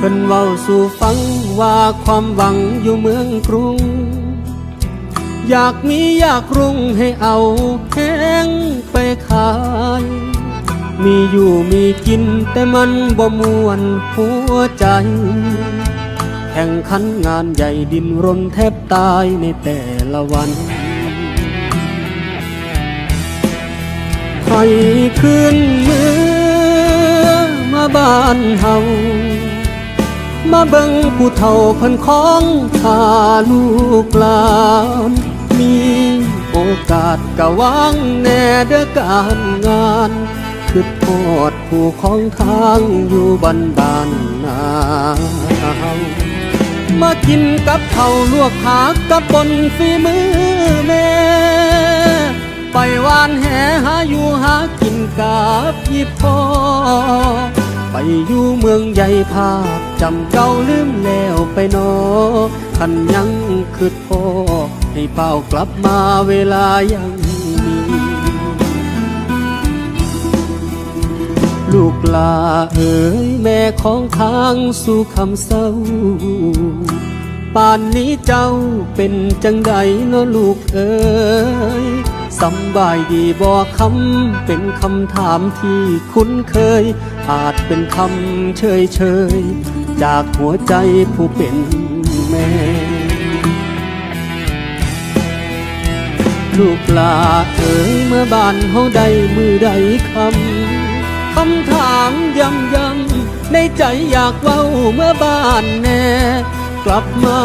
เพิ่นเว้าสู่ฟังว่าความหวังอยู่เมืองกรุง อยากมีอยากรุ่งให้เอาแข้งไปขาย มีอยู่มีกินแต่มันบ่มวนหัวใจ แข่งขันงานใหญ่ดินรนแทบตายในแต่ละวันใครขึ้นเมือมาบ้านเฮา มาเบิ่งผู้เฒ่าเพันของพาลูกหลานมีโอกาสกะวางแน่เด้อการงานคือโทษผู้ของทางอยู่บ้านบานนามากินกับเผาลวกผักกับบนฝีมือแม่ ไปวานแหหาอยู่หากินกับพี่พ่อ อยู่เมืองใหญ่ภาพจำเก่าลืมแล้วไปนอคันยังคือพ่อให้เป้ากลับมาเวลายังมีลูกลาเอ๋ยแม่ของทางสู่คำเศร้าป่านนี้เจ้าเป็นจังใดเนาะลูกเอ๋ย สำบายดีบ่คำเป็นคำถามที่คุ้นเคย อาจเป็นคำเฉยเฉยจากหัวใจผู้เป็นแม่ลูกลาเอ๋ยเมื่อบ้านเฮาใดมือใดคำคำถามย้ำย้ำในใจอยากเว้าเมื่อบ้านแน่ กลับมา